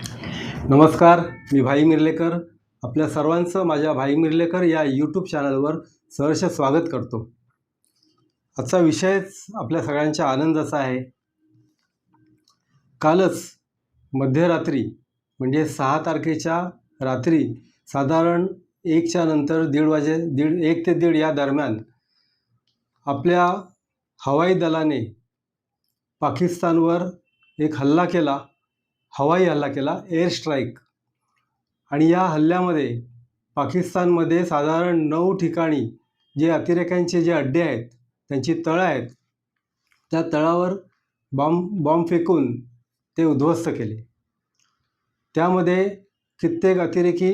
नमस्कार मी भाई मिर्लेकर. आपल्या सर्वांचं माझ्या भाई मिर्लेकर या यूट्यूब चॅनलवर सहर्ष स्वागत करतो. आजचा विषयच आपल्या सगळ्यांच्या आनंदाचा आहे. कालच मध्यरात्री म्हणजे सहा तारखेच्या रात्री साधारण एकच्या नंतर दीड वाजे दीड एक ते दीड या दरम्यान आपल्या हवाई दलाने पाकिस्तानवर एक हल्ला केला. हवाई हल्ला केला एअर स्ट्राईक आणि या हल्ल्यामध्ये पाकिस्तानमध्ये साधारण नऊ ठिकाणी जे अतिरेक्यांचे जे अड्डे आहेत त्यांची तळं आहेत त्या तळावर बॉम्ब बॉम्ब फेकून ते उद्ध्वस्त केले. त्यामध्ये कित्येक अतिरेकी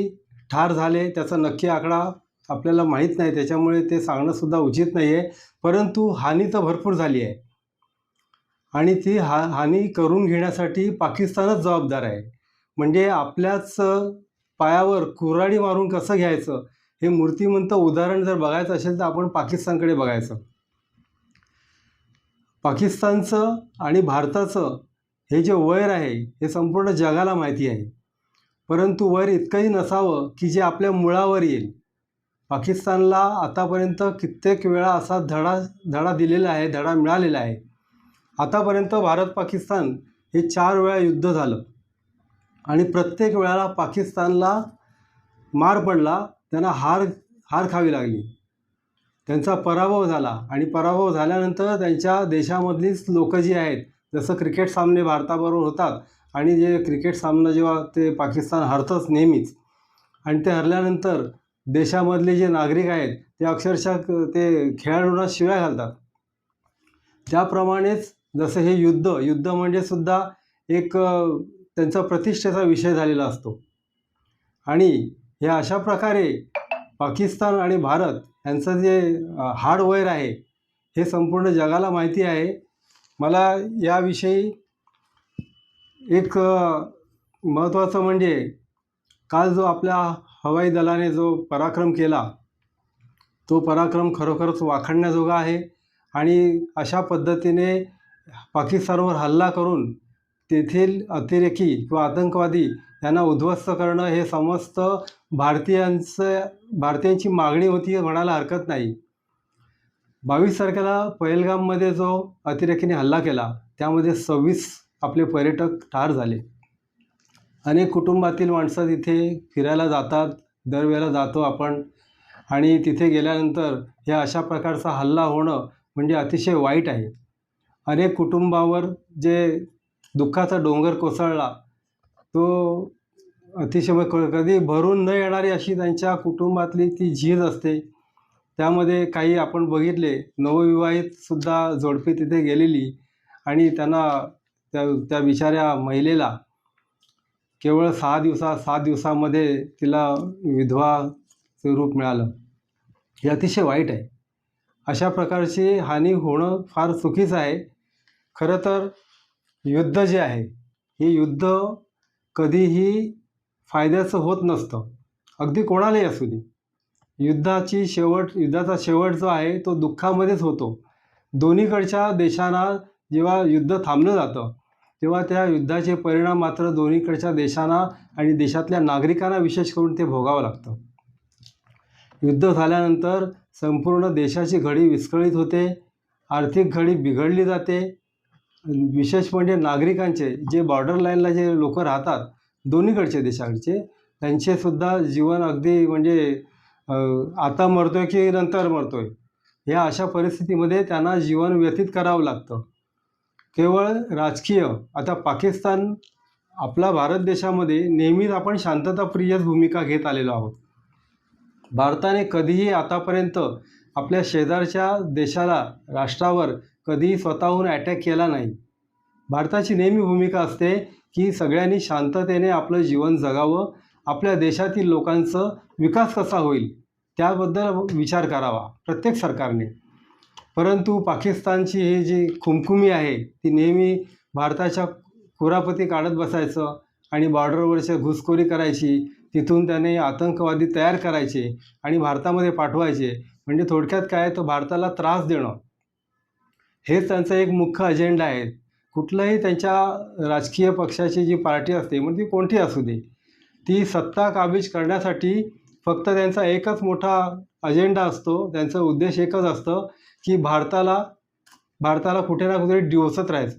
ठार झाले त्याचा नक्की आकडा आपल्याला माहीत नाही त्याच्यामुळे ते सांगणंसुद्धा उचित नाही आहे परंतु हानी तर भरपूर झाली आहे. आणि ती हा हानी करून घेण्यासाठी पाकिस्तानच जबाबदार आहे. म्हणजे आपल्याच पायावर कुऱ्हाडी मारून कसं घ्यायचं? हे मूर्तिमंत उदाहरण जर बघायचं असेल तर आपण पाकिस्तानकडे बघायचं. पाकिस्तानचं आणि भारताचं हे जे वैर आहे हे संपूर्ण जगाला माहिती आहे. परंतु वैर इतकंही नसावं की जे आपल्या मुळावर येईल. पाकिस्तानला आतापर्यंत कित्येक वेळा असा धडा धडा दिलेला आहे धडा मिळालेला आहे. आतापर्यंत भारत पाकिस्तान हे चार वेळा युद्ध झालं. आणि प्रत्येक वेळाला पाकिस्तानला मार पडला त्यांना हार हार खावी लागली. त्यांचा पराभव झाला आणि पराभव झाल्यानंतर त्यांच्या देशामधलीच लोकं जी आहेत जसं क्रिकेट सामने भारताबरोबर होतात आणि जे क्रिकेट सामना जेव्हा ते पाकिस्तान हरतंच नेहमीच आणि ते हरल्यानंतर देशामधले जे नागरिक आहेत ते अक्षरशः ते खेळाडूंना शिव्या घालतात. त्याप्रमाणेच जसं हे युद्ध युद्ध म्हणजे सुद्धा एक त्यांचा प्रतिष्ठेचा विषय झालेला असतो. आणि हे अशा प्रकारे पाकिस्तान आणि भारत यांचं जे हार्डवेअर आहे हे संपूर्ण जगाला माहिती आहे. मला याविषयी एक महत्त्वाचं म्हणजे काल जो आपल्या हवाई दलाने जो पराक्रम केला तो पराक्रम खरोखरच वाखाणण्याजोगा आहे. आणि अशा पद्धतीने पाकिस्तानवर हल्ला करून तेथील अतिरेकी किंवा आतंकवादी यांना उद्ध्वस्त करणं हे समस्त भारतीयांचं भारतीयांची मागणी होती म्हणायला हरकत नाही. बावीस तारखेला पहलगाममध्ये जो अतिरेकीने हल्ला केला त्यामध्ये सव्वीस आपले पर्यटक ठार झाले. अनेक कुटुंबातील माणसं तिथे फिरायला जातात दरवेळेला जातो आपण. आणि तिथे गेल्यानंतर हे अशा प्रकारचा हल्ला होणं म्हणजे अतिशय वाईट आहे. अनेक कुटुंबावर जे दुःखाचा डोंगर कोसळला तो अतिशय क- कधी भरून न येणारी अशी त्यांच्या कुटुंबातली ती झीज असते. त्यामध्ये काही आपण बघितले नवविवाहितसुद्धा जोडपी तिथे गेलेली आणि त्यांना त्या त्या बिचाऱ्या महिलेला केवळ सहा दिवसा सात दिवसामध्ये तिला विधवाचं रूप मिळालं. हे अतिशय वाईट आहे. अशा प्रकारची हानी होणं फार चुकीचं आहे. खरं तर युद्ध जे आहे हे युद्ध कधीही फायद्याचं होत नसतं. अगदी कोणालाही असू दे. युद्धाची शेवट युद्धाचा शेवट जो आहे तो दुःखामध्येच होतो. दोन्हीकडच्या देशांना जेव्हा युद्ध थांबलं जातं तेव्हा त्या युद्धाचे परिणाम मात्र दोन्हीकडच्या देशांना आणि देशातल्या नागरिकांना विशेष करून ते भोगावं लागतं. युद्ध झाल्यानंतर संपूर्ण देशाची घडी विस्कळीत होते आर्थिक घडी बिघडली जाते विशेष म्हणजे नागरिकांचे जे बॉर्डर लाईनला जे लोक राहतात दोन्हीकडचे देशाकडचे त्यांचेसुद्धा जीवन अगदी म्हणजे आता आता मरतोय की नंतर मरतोय या अशा परिस्थितीमध्ये त्यांना जीवन व्यतीत करावं लागतं. केवळ राजकीय आता पाकिस्तान आपला भारत देशामध्ये नेहमीच आपण शांतताप्रियच भूमिका घेत आलेलो आहोत. भारताने कधीही आतापर्यंत आपल्या शेजारच्या देशाला राष्ट्रावर कधीही स्वतःहून अटॅक केला नाही. भारताची नेहमी भूमिका असते की सगळ्यांनी शांततेने आपलं जीवन जगावं आपल्या देशातील लोकांचं विकास कसा होईल त्याबद्दल विचार करावा प्रत्येक सरकारने. परंतु पाकिस्तानची ही जी खुमखुमी आहे ती नेहमी भारताच्या कुरापती काढत बसायचं आणि बॉर्डरवरच्या घुसखोरी करायची तिथून त्याने आतंकवादी तयार करायचे आणि भारतामध्ये पाठवायचे म्हणजे थोडक्यात काय तर भारताला त्रास देणं. हेच त्यांचा एक मुख्य अजेंडा आहे. कुठलंही त्यांच्या राजकीय पक्षाची जी पार्टी असते मग ती कोणती असू दे. ती सत्ता काबीज करण्यासाठी फक्त त्यांचा एकच मोठा अजेंडा असतो त्यांचा उद्देश एकच असतं की भारताला भारताला कुठे ना कुठे डिवसत राहायचं.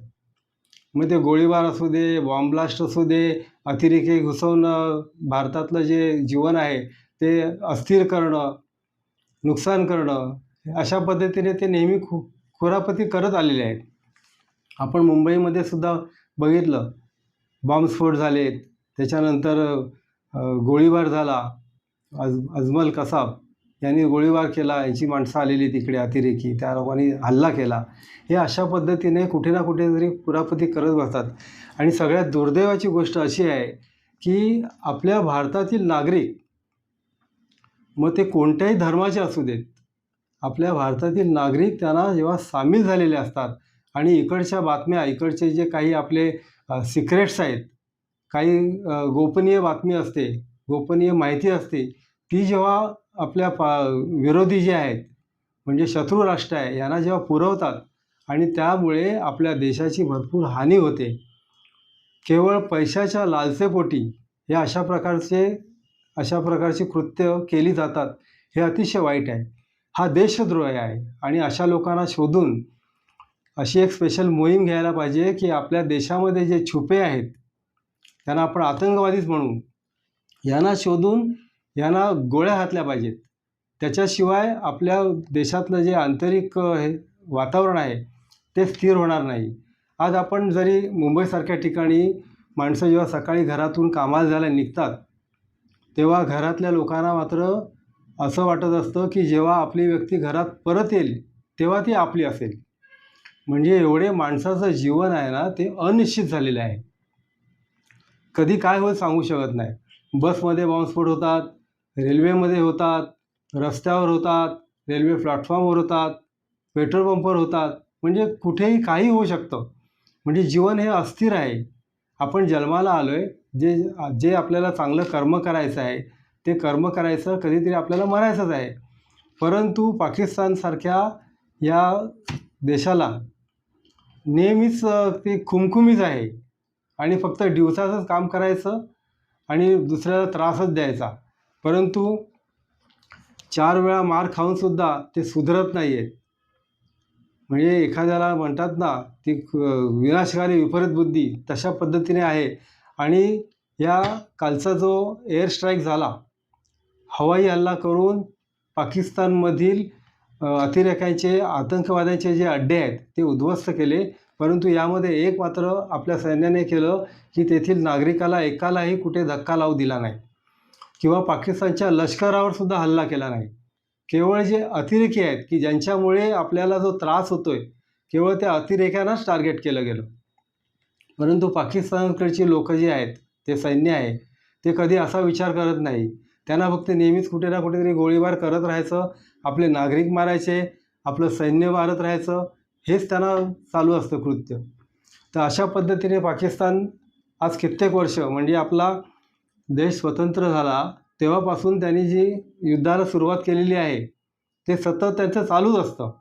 मग ते गोळीबार असू दे बॉम्बब्लास्ट असू दे अतिरेकी घुसवणं भारतातलं जे जीवन आहे ते अस्थिर करणं नुकसान करणं अशा पद्धतीने ते नेहमी खु खुरापती करत आलेले आहेत. आपण मुंबईमध्ये सुद्धा बघितलं. बॉम्बस्फोट झालेत. त्याच्यानंतर गोळीबार झाला. अज अजमल कसाब यांनी गोळीबार केला. यांची माणसं आलेली तिकडे अतिरेकी. त्या लोकांनी हल्ला केला. हे अशा पद्धतीने कुठे ना कुठेतरी कुरापती करत बसतात. आणि सगळ्यात दुर्दैवाची गोष्ट अशी आहे की आपल्या भारतातील नागरिक मग ते कोणत्याही धर्माचे असू देत. आपल्या भारतातील नागरिक त्यांना जेव्हा सामील झालेले असतात आणि इकडच्या बातम्या इकडचे जे काही आपले सिक्रेट्स आहेत काही गोपनीय बातमी असते गोपनीय माहिती असते ती जेव्हा आपल्या पा विरोधी जे आहेत म्हणजे शत्रू राष्ट्र आहे यांना जेव्हा पुरवतात आणि त्यामुळे आपल्या देशाची भरपूर हानी होते. केवळ पैशाच्या लालसेपोटी हे अशा प्रकारचे अशा प्रकारची कृत्य केली जातात. हे अतिशय वाईट आहे. हा देशद्रोह आहे आणि अशा लोकांना शोधून अशी एक स्पेशल मोहीम घ्यायला पाहिजे की आपल्या देशामध्ये जे छुपे आहेत त्यांना आपण आतंकवादीच म्हणू. यांना शोधून यांना गोळ्या घातल्या पाहिजेत. त्याच्याशिवाय आपल्या देशातलं जे आंतरिक हे वातावरण आहे ते स्थिर होणार नाही. आज आपण जरी मुंबईसारख्या ठिकाणी माणसं जेव्हा सकाळी घरातून कामाला जायला निघतात तेव्हा घरातल्या लोकांना मात्र असं वाटत असतं की जेव्हा आपली व्यक्ती घरात परत येईल तेव्हा ती आपली असेल. म्हणजे एवढे माणसाचं जीवन आहे ना ते अनिश्चित झालेलं आहे. कधी काय होईल सांगू शकत नाही. बसमध्ये बॉम्बस्फोट होतात रेल्वेमध्ये होतात रस्त्यावर होतात रेल्वे प्लॅटफॉर्मवर होतात पेट्रोल पंपवर होतात. म्हणजे कुठेही काही होऊ शकतं. म्हणजे जीवन हे अस्थिर आहे. आपण जन्माला आलो आहे जे जे आपल्याला चांगलं कर्म करायचं आहे ते कर्म करायचं कधीतरी आपल्याला मरायचंच आहे. परंतु पाकिस्तानसारख्या या देशाला नेहमीच ते खुमखुमीच आहे आणि फक्त दिवसाचंच काम करायचं आणि दुसऱ्याला त्रासच द्यायचा. परंतु चार वेळा मार खाऊनसुद्धा ते सुधरत नाही आहेत म्हणजे एखाद्याला म्हणतात ना ती विनाशकारी विपरीत बुद्धी तशा पद्धतीने आहे. आणि या कालचा जो एअर स्ट्राईक झाला हवाई हल्ला करून पाकिस्तानमधील अतिरेक्यांचे आतंकवाद्यांचे जे अड्डे आहेत ते उद्ध्वस्त केले. परंतु यामध्ये एक मात्र आपल्या सैन्याने केलं की तेथील नागरिकाला एकालाही कुठे धक्का लावू दिला नाही. किंवा पाकिस्तानच्या लष्करावर सुद्धा हल्ला केला नाही. केवळ जे अतिरेकी आहेत की ज्यांच्यामुळे आपल्याला जो त्रास होतोय केवळ त्या अतिरेक्यांनाच टार्गेट केलं गेलं. परंतु पाकिस्तानकडची लोक जी आहेत ते सैन्य आहे ते कधी असा विचार करत नाही. त्यांना फक्त नेहमीच कुठे ना कुठेतरी गोळीबार करत राहायचं आपले नागरिक मारायचे आपलं सैन्य मारत राहायचं हेच त्यांना चालू असतं कृत्य. तर अशा पद्धतीने पाकिस्तान आज कित्येक वर्ष म्हणजे आपला देश स्वतंत्र झाला तेव्हापासून त्यांनी जी युद्धाला सुरुवात केलेली आहे ते सतत त्यांचं चालूच असतं.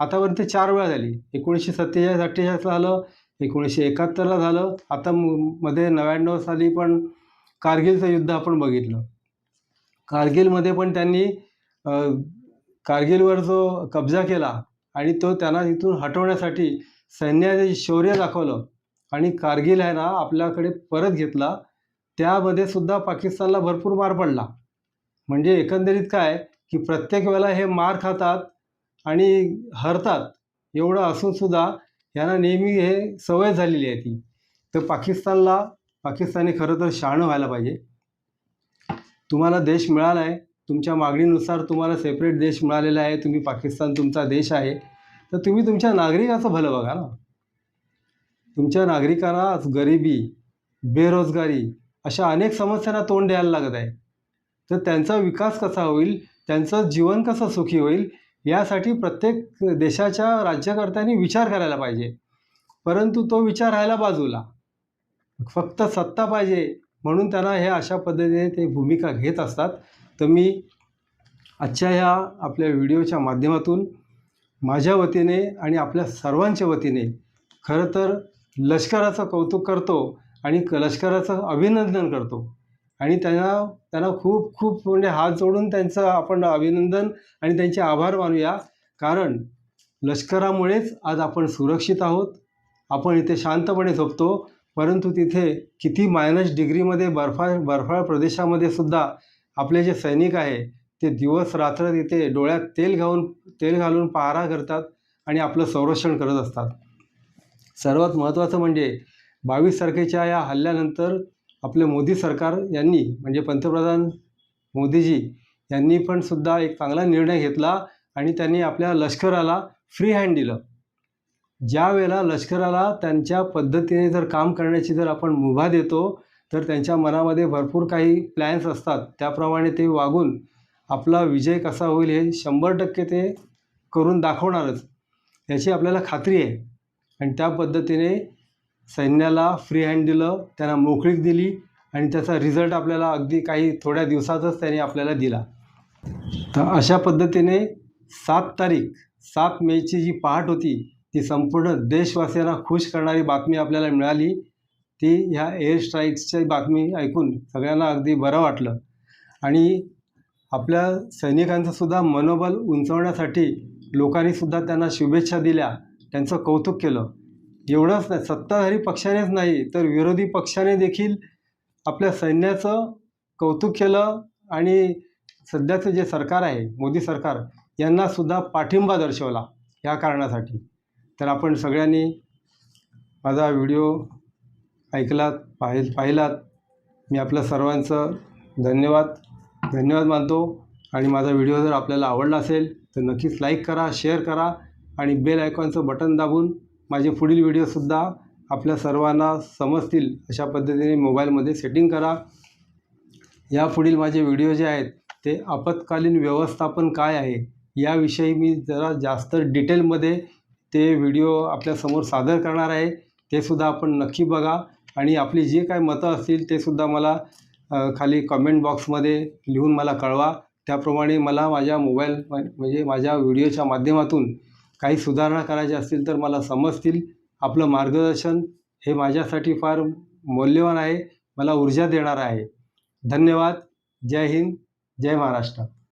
आतापर्यंत चार वेळा झाली. एकोणीसशे सत्तेचाळीस अठ्ठेचाळीसला झालं एकोणीसशे एकाहत्तरला झालं. आता मध्ये नव्याण्णव साली पण कारगिलचं युद्ध आपण बघितलं. कारगिलमध्ये पण त्यांनी कारगिलवर जो कब्जा केला आणि तो त्यांना तिथून हटवण्यासाठी सैन्याने शौर्य दाखवलं आणि कारगिल आहे ना आपल्याकडे परत घेतला. त्यामध्ये सुद्धा पाकिस्तानला भरपूर मार पडला. म्हणजे एकंदरीत काय की प्रत्येक वेळेला हे मार खातात आणि हरतात. एवढं असूनसुद्धा यांना नेहमी हे सवय झालेली आहे ती. तर पाकिस्तानला पाकिस्तानी खरं तर शहाणं व्हायला पाहिजे. तुम्हाला देश मिळाला आहे. तुमच्या मागणीनुसार तुम्हाला सेपरेट देश मिळालेला आहे. तुम्ही पाकिस्तान तुमचा देश आहे. तर तुम्ही तुमच्या नागरिकाचं भलं बघा ना. तुमच्या नागरिकांना आज गरिबी बेरोजगारी अशा अनेक समस्यांना तोंड द्यायला लागत आहे. तर त्यांचा विकास कसा होईल? त्यांचं जीवन कसं सुखी होईल? यासाठी प्रत्येक देशाच्या राज्यकर्त्यांनी विचार करायला पाहिजे. परंतु तो विचार राहायला बाजूला. फक्त सत्ता पाहिजे म्हणून त्यांना हे अशा पद्धतीने ते भूमिका घेत असतात. तर मी आजच्या ह्या आपल्या व्हिडिओच्या माध्यमातून माझ्या वतीने आणि आपल्या सर्वांच्या वतीने खरं तर लष्कराचं कौतुक करतो आणि क लष्कराचं अभिनंदन करतो. आणि त्यांना त्यांना खूप खूप म्हणजे हात जोडून त्यांचं आपण अभिनंदन आणि त्यांचे आभार मानूया. कारण लष्करामुळेच आज आपण सुरक्षित आहोत. आपण इथे शांतपणे झोपतो. परंतु तिथे किती मायनस डिग्रीमध्ये बर्फा बर्फाळ प्रदेशामध्ये सुद्धा आपले जे सैनिक आहे ते दिवस रात्र तिथे डोळ्यात तेल घालून तेल घालून पहारा करतात आणि आपलं संरक्षण करत असतात. सर्वात महत्त्वाचं म्हणजे बावीस तारखेच्या या हल्ल्यानंतर आपले मोदी सरकार यांनी म्हणजे पंतप्रधान मोदीजी यांनी पण सुद्धा एक चांगला निर्णय घेतला आणि त्यांनी आपल्या लष्कराला फ्री हँड दिलं. ज्या वेळेला लष्कराला त्यांच्या पद्धतीने जर काम करण्याची जर आपण मुभा देतो तर त्यांच्या मनामध्ये भरपूर काही प्लॅन्स असतात. त्याप्रमाणे ते वागून आपला विजय कसा होईल हे शंभर टक्के ते करून दाखवणारच. याची आपल्याला खात्री आहे. आणि त्या पद्धतीने सैन्याला फ्री हँड दिलं त्यांना मोकळीक दिली आणि त्याचा रिझल्ट आपल्याला अगदी काही थोड्या दिवसातच त्यांनी आपल्याला दिला. तर अशा पद्धतीने सात तारीख सात मेची जी पहाट होती ती संपूर्ण देशवासियांना खुश करणारी बातमी आपल्याला मिळाली. ती ह्या एअर स्ट्राईक्सची बातमी ऐकून सगळ्यांना अगदी बरं वाटलं. आणि आपल्या सैनिकांचं सुद्धा मनोबल उंचवण्यासाठी लोकांनी सुद्धा त्यांना शुभेच्छा दिल्या त्यांचं कौतुक केलं. एवढंच नाही सत्ताधारी पक्षानेच नाही तर विरोधी पक्षाने देखील आपल्या सैन्याचं कौतुक केलं आणि सध्याचं जे सरकार आहे मोदी सरकार यांनासुद्धा पाठिंबा दर्शवला या कारणासाठी. तर आपण सगळ्यांनी माझा व्हिडिओ ऐकलात पाहि पाहिलात. मी आपल्या सर्वांचं धन्यवाद धन्यवाद मानतो. आणि माझा व्हिडिओ जर आपल्याला आवडला असेल तर नक्कीच लाईक करा शेअर करा आणि बेल आयकॉनचं बटन दाबून माझे पुढील व्हिडिओसुद्धा आपल्या सर्वांना समजतील. अशा पद्धतीने मोबाईलमध्ये सेटिंग करा. या पुढील माझे व्हिडिओ जे आहेत ते आपत्कालीन व्यवस्थापन काय आहे याविषयी मी जरा जास्त डिटेलमध्ये ते व्हिडिओ आपल्यासमोर सादर करणार आहे. ते सुद्धा आपण नक्की बघा. आणि आपली जी काय मतं असतील ते सुद्धा मला खाली कमेंट बॉक्समध्ये लिहून मला कळवा. त्याप्रमाणे मला माझ्या मोबाईल म्हणजे माझ्या व्हिडिओच्या माध्यमातून काही सुधारणा करायच्या असतील तर मला समजतील. आपलं मार्गदर्शन हे माझ्यासाठी फार मौल्यवान आहे. मला ऊर्जा देणारं आहे. धन्यवाद. जय हिंद. जय महाराष्ट्र.